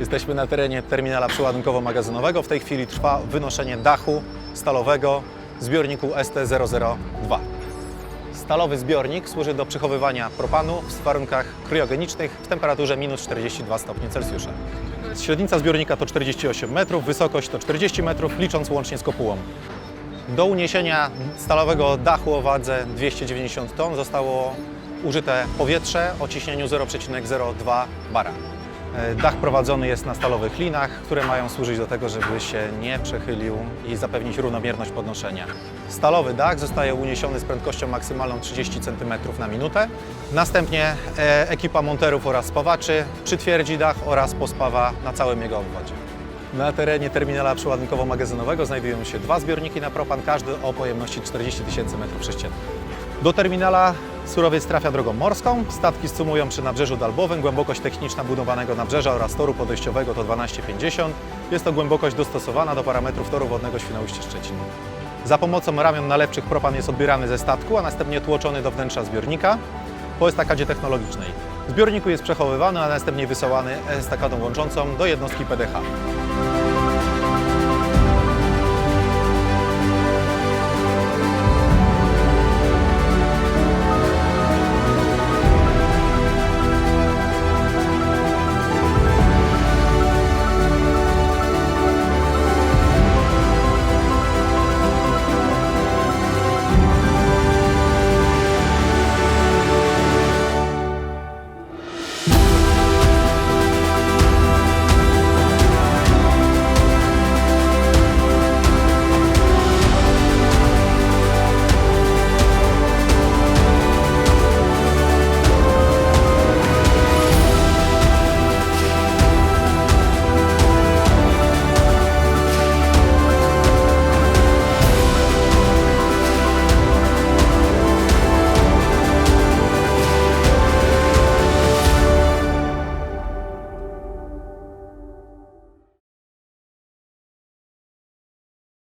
Jesteśmy na terenie terminala przeładunkowo-magazynowego. W tej chwili trwa wynoszenie dachu stalowego zbiorniku ST002. Stalowy zbiornik służy do przechowywania propanu w warunkach kryogenicznych w temperaturze minus 42 stopnie Celsjusza. Średnica zbiornika to 48 metrów, wysokość to 40 metrów, licząc łącznie z kopułą. Do uniesienia stalowego dachu o wadze 290 ton zostało użyte powietrze o ciśnieniu 0,02 bara. E, Dach prowadzony jest na stalowych linach, które mają służyć do tego, żeby się nie przechylił i zapewnić równomierność podnoszenia. Stalowy dach zostaje uniesiony z prędkością maksymalną 30 cm na minutę. Następnie e, ekipa monterów oraz spawaczy przytwierdzi dach oraz pospawa na całym jego obwodzie. Na terenie terminala przeładunkowo-magazynowego znajdują się dwa zbiorniki na propan, każdy o pojemności 40 tysięcy m3. Do terminala surowiec trafia drogą morską. Statki scumują przy nabrzeżu Dalbowym. Głębokość techniczna budowanego nabrzeża oraz toru podejściowego to 12,50. Jest to głębokość dostosowana do parametrów toru wodnego Świnoujście Szczecin. Za pomocą ramion nalepczych propan jest odbierany ze statku, a następnie tłoczony do wnętrza zbiornika po estakadzie technologicznej. W zbiorniku jest przechowywany, a następnie wysyłany estakadą łączącą do jednostki PDH.